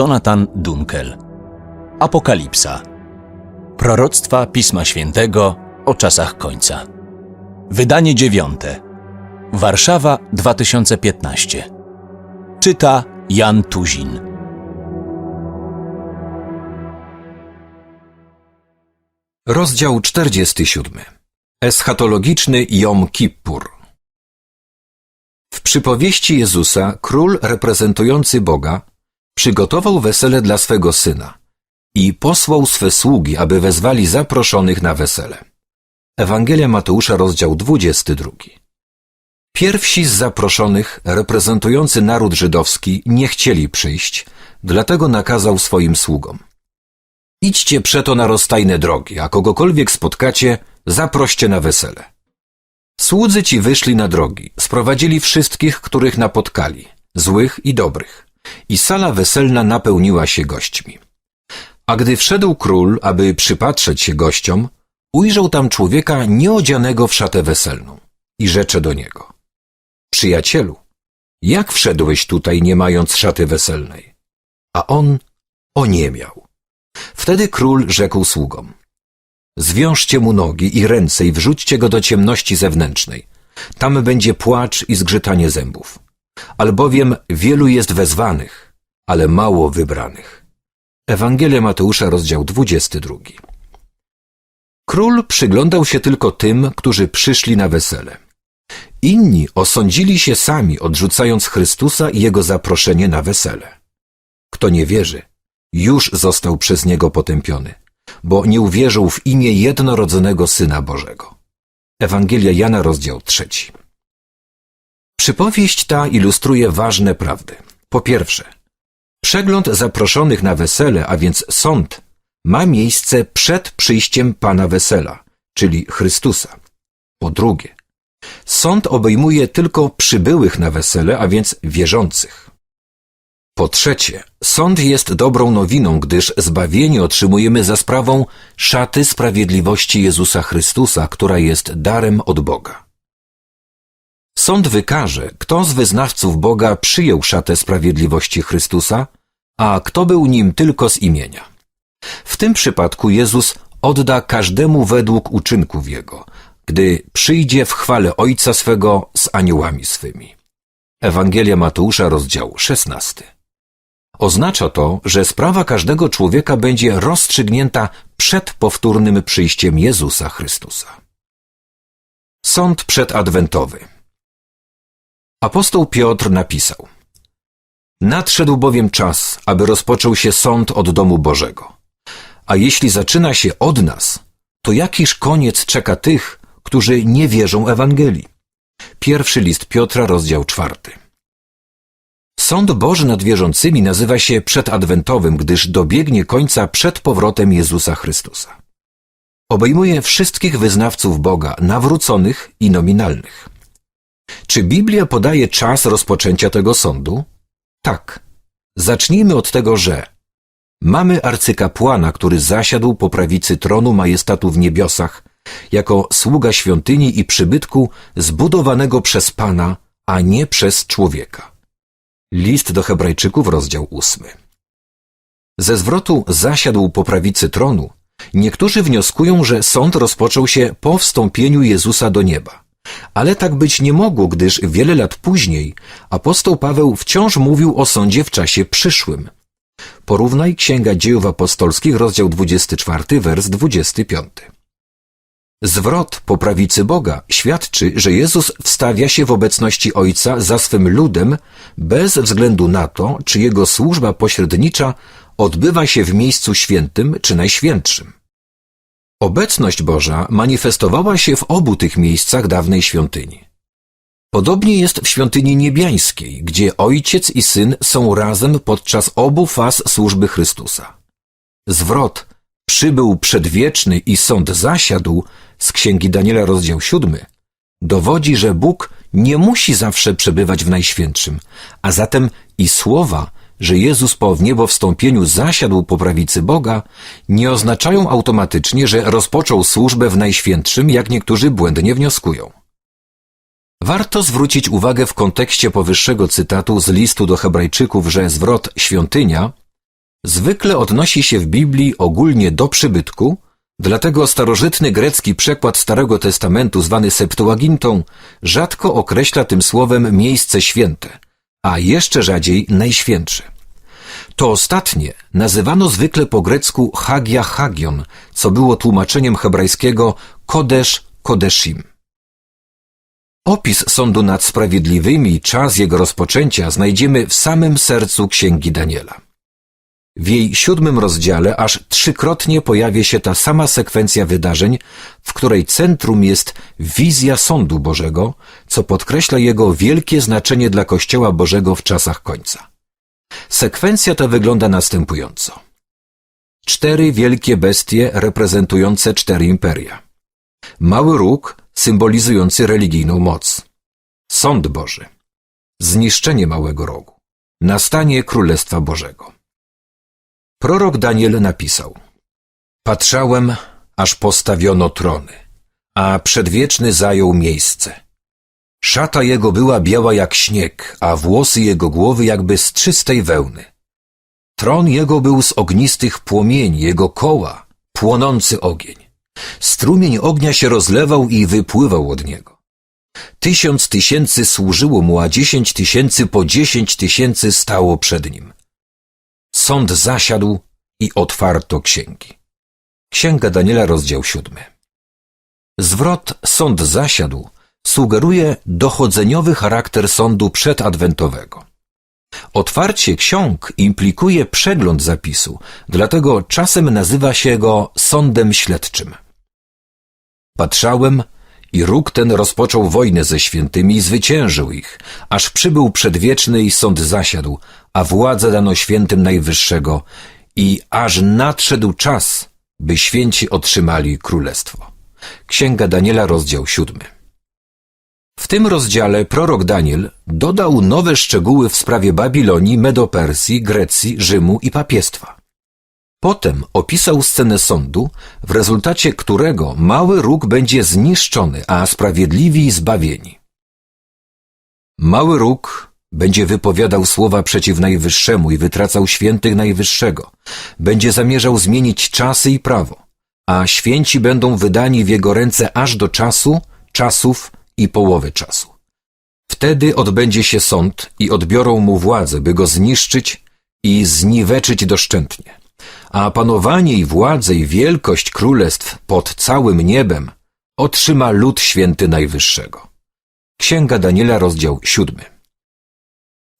Jonathan Dunkel. Apokalipsa. Proroctwa Pisma Świętego o czasach końca. Wydanie dziewiąte. Warszawa 2015. Czyta Jan Tuzin. Rozdział 47. Eschatologiczny Jom Kippur. W przypowieści Jezusa król reprezentujący Boga przygotował wesele dla swego syna i posłał swe sługi, aby wezwali zaproszonych na wesele. Ewangelia Mateusza, rozdział 22. Pierwsi z zaproszonych, reprezentujący naród żydowski, nie chcieli przyjść, dlatego nakazał swoim sługom. Idźcie przeto na rozstajne drogi, a kogokolwiek spotkacie, zaproście na wesele. Słudzy ci wyszli na drogi, sprowadzili wszystkich, których napotkali, złych i dobrych, i sala weselna napełniła się gośćmi. A gdy wszedł król, aby przypatrzeć się gościom, ujrzał tam człowieka nieodzianego w szatę weselną i rzecze do niego. Przyjacielu, jak wszedłeś tutaj, nie mając szaty weselnej? A on oniemiał. Wtedy król rzekł sługom. Zwiążcie mu nogi i ręce i wrzućcie go do ciemności zewnętrznej. Tam będzie płacz i zgrzytanie zębów. Albowiem wielu jest wezwanych, ale mało wybranych. Ewangelia Mateusza, rozdział 22. Król przyglądał się tylko tym, którzy przyszli na wesele. Inni osądzili się sami, odrzucając Chrystusa i Jego zaproszenie na wesele. Kto nie wierzy, już został przez Niego potępiony, bo nie uwierzył w imię jednorodzonego Syna Bożego. Ewangelia Jana, rozdział trzeci. Przypowieść ta ilustruje ważne prawdy. Po pierwsze, przegląd zaproszonych na wesele, a więc sąd, ma miejsce przed przyjściem Pana wesela, czyli Chrystusa. Po drugie, sąd obejmuje tylko przybyłych na wesele, a więc wierzących. Po trzecie, sąd jest dobrą nowiną, gdyż zbawienie otrzymujemy za sprawą szaty sprawiedliwości Jezusa Chrystusa, która jest darem od Boga. Sąd wykaże, kto z wyznawców Boga przyjął szatę sprawiedliwości Chrystusa, a kto był nim tylko z imienia. W tym przypadku Jezus odda każdemu według uczynków Jego, gdy przyjdzie w chwale Ojca swego z aniołami swymi. Ewangelia Mateusza, rozdział 16. Oznacza to, że sprawa każdego człowieka będzie rozstrzygnięta przed powtórnym przyjściem Jezusa Chrystusa. Sąd przedadwentowy Apostoł Piotr napisał Nadszedł bowiem czas, aby rozpoczął się sąd od domu Bożego. A jeśli zaczyna się od nas, to jakiż koniec czeka tych, którzy nie wierzą Ewangelii? Pierwszy list Piotra, rozdział czwarty. Sąd Boży nad wierzącymi nazywa się przedadwentowym, gdyż dobiegnie końca przed powrotem Jezusa Chrystusa. Obejmuje wszystkich wyznawców Boga, nawróconych i nominalnych. Czy Biblia podaje czas rozpoczęcia tego sądu? Tak. Zacznijmy od tego, że mamy arcykapłana, który zasiadł po prawicy tronu majestatu w niebiosach, jako sługa świątyni i przybytku zbudowanego przez Pana, a nie przez człowieka. List do Hebrajczyków, rozdział ósmy. Ze zwrotu zasiadł po prawicy tronu, niektórzy wnioskują, że sąd rozpoczął się po wstąpieniu Jezusa do nieba. Ale tak być nie mogło, gdyż wiele lat później apostoł Paweł wciąż mówił o sądzie w czasie przyszłym. Porównaj Księga Dziejów Apostolskich, rozdział 24, wers 25. Zwrot po prawicy Boga świadczy, że Jezus wstawia się w obecności Ojca za swym ludem bez względu na to, czy jego służba pośrednicza odbywa się w miejscu świętym czy najświętszym. Obecność Boża manifestowała się w obu tych miejscach dawnej świątyni. Podobnie jest w świątyni niebiańskiej, gdzie Ojciec i Syn są razem podczas obu faz służby Chrystusa. Zwrot przybył przedwieczny i sąd zasiadł z Księgi Daniela rozdział 7 dowodzi, że Bóg nie musi zawsze przebywać w Najświętszym, a zatem i słowa, że Jezus po wniebowstąpieniu zasiadł po prawicy Boga, nie oznaczają automatycznie, że rozpoczął służbę w Najświętszym, jak niektórzy błędnie wnioskują. Warto zwrócić uwagę w kontekście powyższego cytatu z listu do Hebrajczyków, że zwrot świątynia Zwykle odnosi się w Biblii ogólnie do przybytku, dlatego starożytny grecki przekład Starego Testamentu zwany Septuagintą rzadko określa tym słowem miejsce święte, a jeszcze rzadziej najświętsze. To ostatnie nazywano zwykle po grecku Hagia Hagion, co było tłumaczeniem hebrajskiego Kodesz Kodeszim. Opis sądu nad sprawiedliwymi i czas jego rozpoczęcia znajdziemy w samym sercu Księgi Daniela. W jej siódmym rozdziale aż trzykrotnie pojawia się ta sama sekwencja wydarzeń, w której centrum jest wizja sądu Bożego, co podkreśla jego wielkie znaczenie dla Kościoła Bożego w czasach końca. Sekwencja ta wygląda następująco. Cztery wielkie bestie reprezentujące cztery imperia. Mały róg symbolizujący religijną moc. Sąd Boży. Zniszczenie małego rogu. Nastanie Królestwa Bożego. Prorok Daniel napisał Patrzałem, aż postawiono trony, a przedwieczny zajął miejsce. Szata jego była biała jak śnieg, a włosy jego głowy jakby z czystej wełny. Tron jego był z ognistych płomieni, jego koła płonący ogień. Strumień ognia się rozlewał i wypływał od niego. Tysiąc tysięcy służyło mu, a dziesięć tysięcy po dziesięć tysięcy stało przed nim. Sąd zasiadł i otwarto księgi. Księga Daniela, rozdział siódmy. Zwrot sąd zasiadł sugeruje dochodzeniowy charakter sądu przedadwentowego. Otwarcie ksiąg implikuje przegląd zapisu, dlatego czasem nazywa się go sądem śledczym. Patrzałem i róg ten rozpoczął wojnę ze świętymi i zwyciężył ich, aż przybył przedwieczny i sąd zasiadł, a władzę dano świętym Najwyższego i aż nadszedł czas, by święci otrzymali królestwo. Księga Daniela, rozdział siódmy. W tym rozdziale prorok Daniel dodał nowe szczegóły w sprawie Babilonii, Medopersji, Grecji, Rzymu i papiestwa. Potem opisał scenę sądu, w rezultacie którego mały róg będzie zniszczony, a sprawiedliwi zbawieni. Mały róg będzie wypowiadał słowa przeciw Najwyższemu i wytracał świętych Najwyższego. Będzie zamierzał zmienić czasy i prawo, a święci będą wydani w jego ręce aż do czasu, czasów i połowy czasu. Wtedy odbędzie się sąd i odbiorą mu władzę, by go zniszczyć i zniweczyć doszczętnie. A panowanie i władzę i wielkość królestw pod całym niebem otrzyma lud święty Najwyższego. Księga Daniela, rozdział siódmy.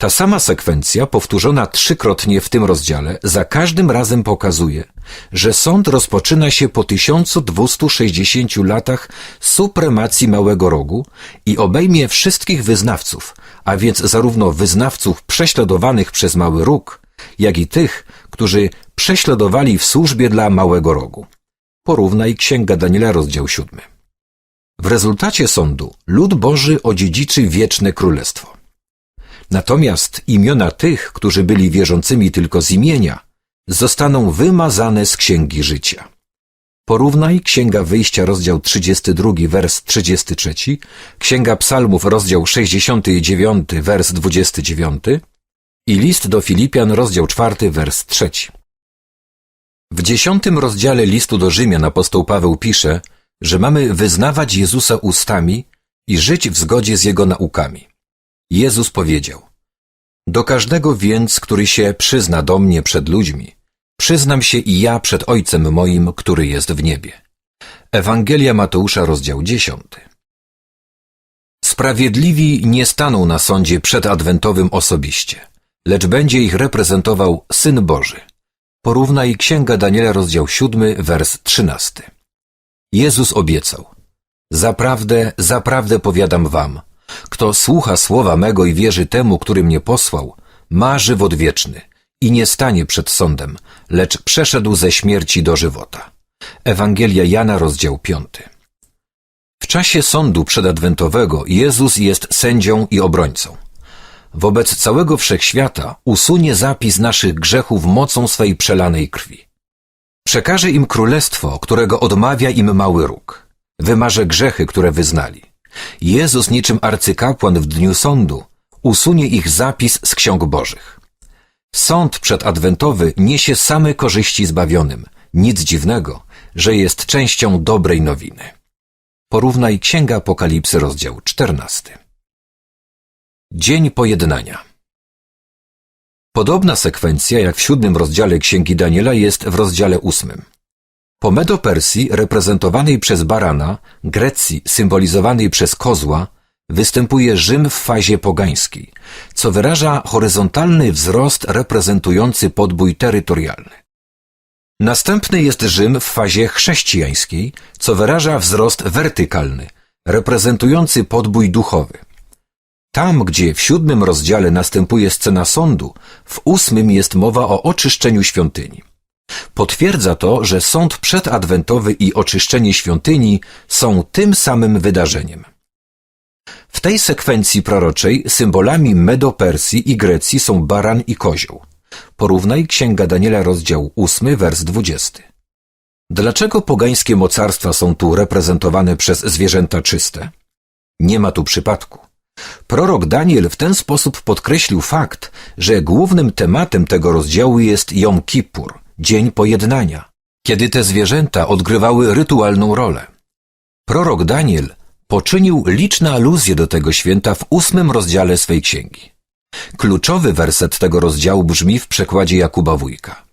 Ta sama sekwencja, powtórzona trzykrotnie w tym rozdziale, za każdym razem pokazuje, że sąd rozpoczyna się po 1260 latach supremacji Małego Rogu i obejmie wszystkich wyznawców, a więc zarówno wyznawców prześladowanych przez Mały Róg, jak i tych, którzy prześladowali w służbie dla Małego Rogu. Porównaj Księga Daniela, rozdział 7. W rezultacie sądu lud Boży odziedziczy wieczne królestwo. Natomiast imiona tych, którzy byli wierzącymi tylko z imienia, zostaną wymazane z Księgi Życia. Porównaj Księga Wyjścia, rozdział 32, wers 33, Księga Psalmów, rozdział 69, wers 29 i list do Filipian, rozdział 4, wers 3. W dziesiątym rozdziale listu do Rzymian apostoł Paweł pisze, że mamy wyznawać Jezusa ustami i żyć w zgodzie z Jego naukami. Jezus powiedział, do każdego więc, który się przyzna do mnie przed ludźmi, przyznam się i ja przed Ojcem moim, który jest w niebie. Ewangelia Mateusza, rozdział 10. Sprawiedliwi nie staną na sądzie przedadwentowym osobiście, lecz będzie ich reprezentował Syn Boży. Porównaj Księga Daniela, rozdział 7, wers 13. Jezus obiecał, Zaprawdę, zaprawdę powiadam wam, kto słucha słowa mego i wierzy temu, który mnie posłał, ma żywot wieczny i nie stanie przed sądem, lecz przeszedł ze śmierci do żywota. Ewangelia Jana, rozdział 5. W czasie sądu przedadwentowego Jezus jest sędzią i obrońcą. Wobec całego wszechświata usunie zapis naszych grzechów mocą swej przelanej krwi. Przekaże im królestwo, którego odmawia im mały róg. Wymarze grzechy, które wyznali. Jezus niczym arcykapłan w dniu sądu usunie ich zapis z ksiąg bożych. Sąd przedadwentowy niesie same korzyści zbawionym. Nic dziwnego, że jest częścią dobrej nowiny. Porównaj Księga Apokalipsy, rozdział 14. Dzień pojednania. Podobna sekwencja jak w siódmym rozdziale Księgi Daniela jest w rozdziale ósmym. Po Medo-Persji, reprezentowanej przez barana, Grecji, symbolizowanej przez kozła, występuje Rzym w fazie pogańskiej, co wyraża horyzontalny wzrost reprezentujący podbój terytorialny. Następny jest Rzym w fazie chrześcijańskiej, co wyraża wzrost wertykalny, reprezentujący podbój duchowy. Tam, gdzie w siódmym rozdziale następuje scena sądu, w ósmym jest mowa o oczyszczeniu świątyni. Potwierdza to, że sąd przedadwentowy i oczyszczenie świątyni są tym samym wydarzeniem. W tej sekwencji proroczej symbolami Medo-Persji i Grecji są baran i kozioł. Porównaj Księga Daniela rozdział 8, wers 20. Dlaczego pogańskie mocarstwa są tu reprezentowane przez zwierzęta czyste? Nie ma tu przypadku. Prorok Daniel w ten sposób podkreślił fakt, że głównym tematem tego rozdziału jest Jom Kippur, dzień pojednania, kiedy te zwierzęta odgrywały rytualną rolę. Prorok Daniel poczynił liczne aluzje do tego święta w ósmym rozdziale swej księgi. Kluczowy werset tego rozdziału brzmi w przekładzie Jakuba Wójka.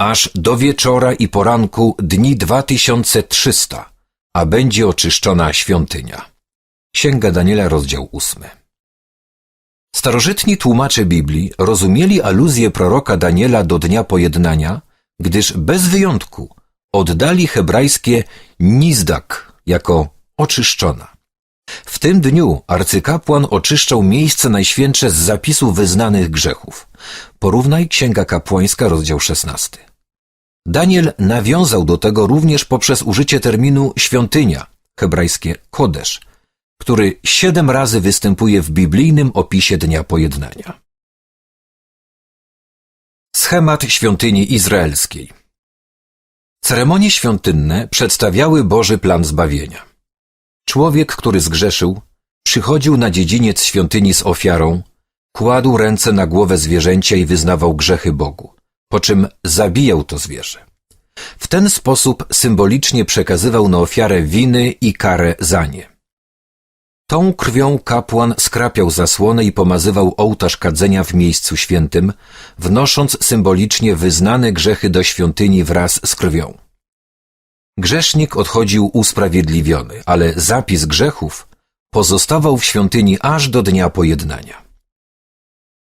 Aż do wieczora i poranku dni 2300, a będzie oczyszczona świątynia. Księga Daniela, rozdział 8. Starożytni tłumacze Biblii rozumieli aluzję proroka Daniela do dnia pojednania, gdyż bez wyjątku oddali hebrajskie nizdak jako oczyszczona. W tym dniu arcykapłan oczyszczał miejsce najświętsze z zapisu wyznanych grzechów. Porównaj Księga Kapłańska, rozdział 16. Daniel nawiązał do tego również poprzez użycie terminu świątynia, hebrajskie kodesz, który siedem razy występuje w biblijnym opisie Dnia Pojednania. Schemat świątyni izraelskiej Ceremonie świątynne przedstawiały Boży plan zbawienia. Człowiek, który zgrzeszył, przychodził na dziedziniec świątyni z ofiarą, kładł ręce na głowę zwierzęcia i wyznawał grzechy Bogu, po czym zabijał to zwierzę. W ten sposób symbolicznie przekazywał na ofiarę winy i karę za nie. Tą krwią kapłan skrapiał zasłonę i pomazywał ołtarz kadzenia w miejscu świętym, wnosząc symbolicznie wyznane grzechy do świątyni wraz z krwią. Grzesznik odchodził usprawiedliwiony, ale zapis grzechów pozostawał w świątyni aż do dnia pojednania.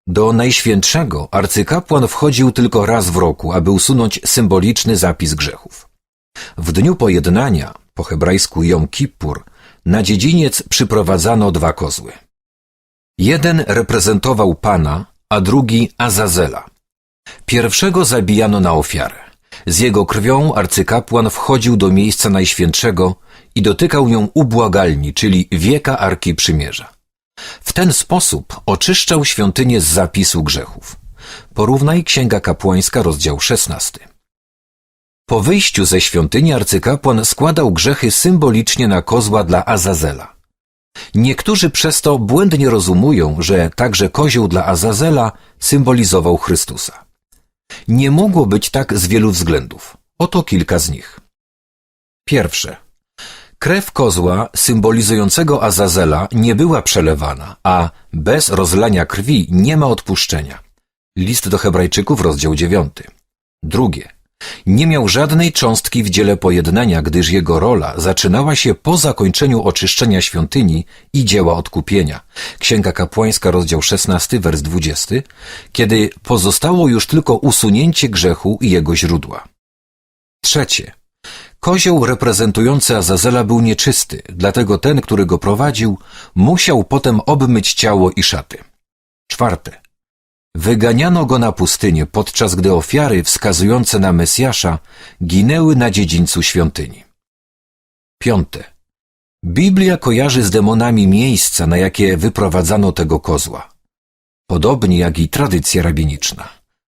Do Najświętszego arcykapłan wchodził tylko raz w roku, aby usunąć symboliczny zapis grzechów. W dniu pojednania, po hebrajsku Jom Kippur, na dziedziniec przyprowadzano dwa kozły. Jeden reprezentował Pana, a drugi Azazela. Pierwszego zabijano na ofiarę. Z jego krwią arcykapłan wchodził do miejsca najświętszego i dotykał nią ubłagalni, czyli wieka Arki Przymierza. W ten sposób oczyszczał świątynię z zapisu grzechów. Porównaj Księga Kapłańska, rozdział 16. Po wyjściu ze świątyni arcykapłan składał grzechy symbolicznie na kozła dla Azazela. Niektórzy przez to błędnie rozumują, że także kozioł dla Azazela symbolizował Chrystusa. Nie mogło być tak z wielu względów. Oto kilka z nich. Pierwsze. Krew kozła symbolizującego Azazela nie była przelewana, a bez rozlania krwi nie ma odpuszczenia. List do Hebrajczyków, rozdział 9. Drugie. Nie miał żadnej cząstki w dziele pojednania, gdyż jego rola zaczynała się po zakończeniu oczyszczenia świątyni i dzieła odkupienia. Księga Kapłańska, rozdział 16, wers 20, kiedy pozostało już tylko usunięcie grzechu i jego źródła. Trzecie. Kozioł reprezentujący Azazela był nieczysty, dlatego ten, który go prowadził, musiał potem obmyć ciało i szaty. Czwarte. Wyganiano go na pustynię, podczas gdy ofiary wskazujące na Mesjasza ginęły na dziedzińcu świątyni. Piąte. Biblia kojarzy z demonami miejsca, na jakie wyprowadzano tego kozła. Podobnie jak i tradycja rabiniczna.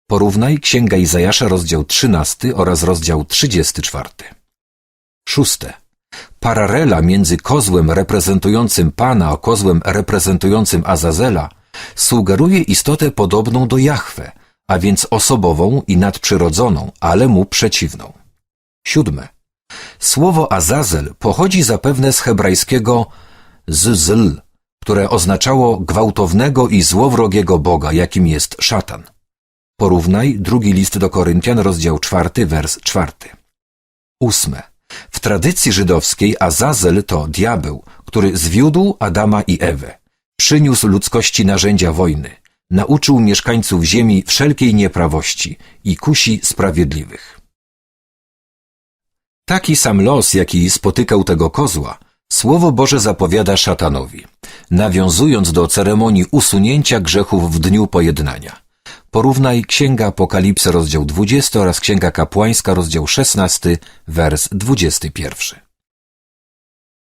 Porównaj Księga Izajasza, rozdział 13 oraz rozdział 34. Szóste. Paralela między kozłem reprezentującym Pana a kozłem reprezentującym Azazela sugeruje istotę podobną do Jahwe, a więc osobową i nadprzyrodzoną, ale mu przeciwną. Siódme. Słowo Azazel pochodzi zapewne z hebrajskiego zzl, które oznaczało gwałtownego i złowrogiego Boga, jakim jest szatan. Porównaj drugi list do Koryntian, rozdział czwarty, wers czwarty. Ósme. W tradycji żydowskiej Azazel to diabeł, który zwiódł Adama i Ewę. Przyniósł ludzkości narzędzia wojny. Nauczył mieszkańców ziemi wszelkiej nieprawości i kusi sprawiedliwych. Taki sam los, jaki spotykał tego kozła, Słowo Boże zapowiada szatanowi, nawiązując do ceremonii usunięcia grzechów w dniu pojednania. Porównaj Księga Apokalipsy, rozdział 20 oraz Księga Kapłańska, rozdział 16, wers 21.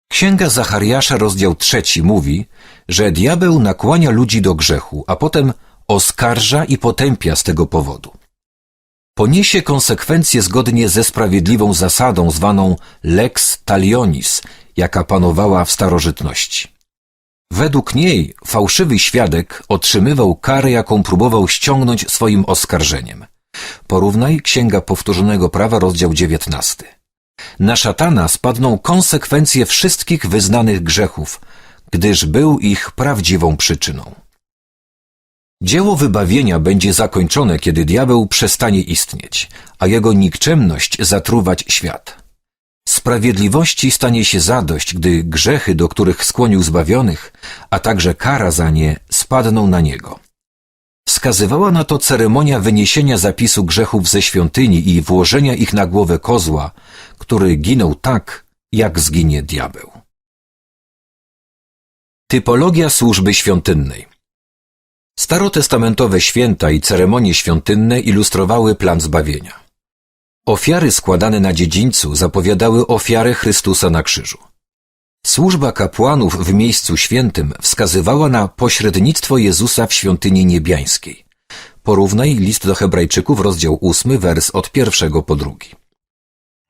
Księga Zachariasza, rozdział 3 mówi, że diabeł nakłania ludzi do grzechu, a potem oskarża i potępia z tego powodu. Poniesie konsekwencje zgodnie ze sprawiedliwą zasadą zwaną lex talionis, jaka panowała w starożytności. Według niej fałszywy świadek otrzymywał karę, jaką próbował ściągnąć swoim oskarżeniem. Porównaj Księga Powtórzonego Prawa, rozdział 19. Na szatana spadną konsekwencje wszystkich wyznanych grzechów, gdyż był ich prawdziwą przyczyną. Dzieło wybawienia będzie zakończone, kiedy diabeł przestanie istnieć, a jego nikczemność zatruwać świat. Sprawiedliwości stanie się zadość, gdy grzechy, do których skłonił zbawionych, a także kara za nie spadną na niego. Wskazywała na to ceremonia wyniesienia zapisu grzechów ze świątyni i włożenia ich na głowę kozła, który ginął tak, jak zginie diabeł. Typologia służby świątynnej Starotestamentowe święta i ceremonie świątynne ilustrowały plan zbawienia. Ofiary składane na dziedzińcu zapowiadały ofiarę Chrystusa na krzyżu. Służba kapłanów w miejscu świętym wskazywała na pośrednictwo Jezusa w świątyni niebiańskiej. Porównaj list do Hebrajczyków, rozdział 8, wers od pierwszego po drugi.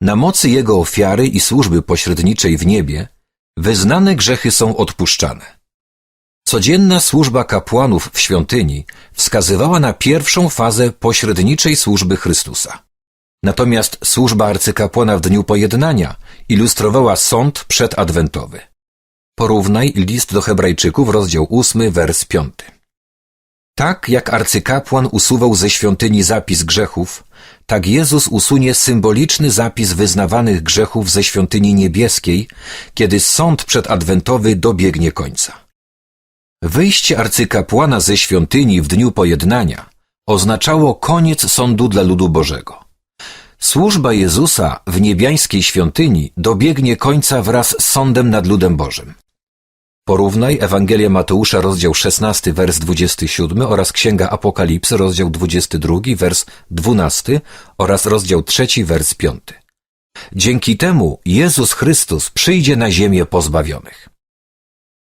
Na mocy Jego ofiary i służby pośredniczej w niebie wyznane grzechy są odpuszczane. Codzienna służba kapłanów w świątyni wskazywała na pierwszą fazę pośredniczej służby Chrystusa. Natomiast służba arcykapłana w dniu pojednania ilustrowała sąd przedadwentowy. Porównaj list do Hebrajczyków, rozdział 8, wers 5. Tak jak arcykapłan usuwał ze świątyni zapis grzechów, tak Jezus usunie symboliczny zapis wyznawanych grzechów ze świątyni niebieskiej, kiedy sąd przedadwentowy dobiegnie końca. Wyjście arcykapłana ze świątyni w dniu pojednania oznaczało koniec sądu dla ludu Bożego. Służba Jezusa w niebiańskiej świątyni dobiegnie końca wraz z sądem nad ludem Bożym. Porównaj Ewangelię Mateusza, rozdział 16, wers 27 oraz Księga Apokalipsy, rozdział 22, wers 12 oraz rozdział 3, wers 5. Dzięki temu Jezus Chrystus przyjdzie na ziemię pozbawionych.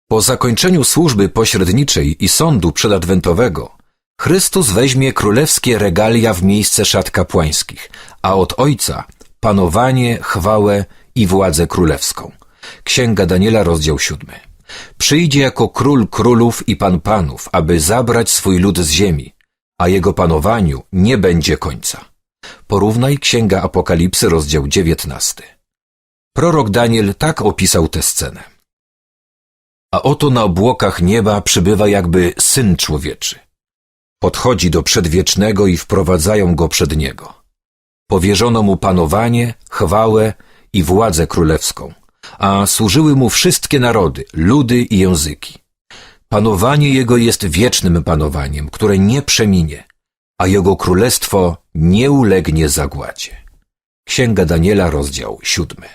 Po zakończeniu służby pośredniczej i sądu przedadwentowego Chrystus weźmie królewskie regalia w miejsce szat kapłańskich, a od Ojca panowanie, chwałę i władzę królewską. Księga Daniela, rozdział 7. Przyjdzie jako król królów i pan panów, aby zabrać swój lud z ziemi, a jego panowaniu nie będzie końca. Porównaj Księga Apokalipsy, rozdział 19. Prorok Daniel tak opisał tę scenę. A oto na obłokach nieba przybywa jakby Syn Człowieczy. Podchodzi do przedwiecznego i wprowadzają go przed niego. Powierzono mu panowanie, chwałę i władzę królewską, a służyły mu wszystkie narody, ludy i języki. Panowanie jego jest wiecznym panowaniem, które nie przeminie, a jego królestwo nie ulegnie zagładzie. Księga Daniela, rozdział siódmy.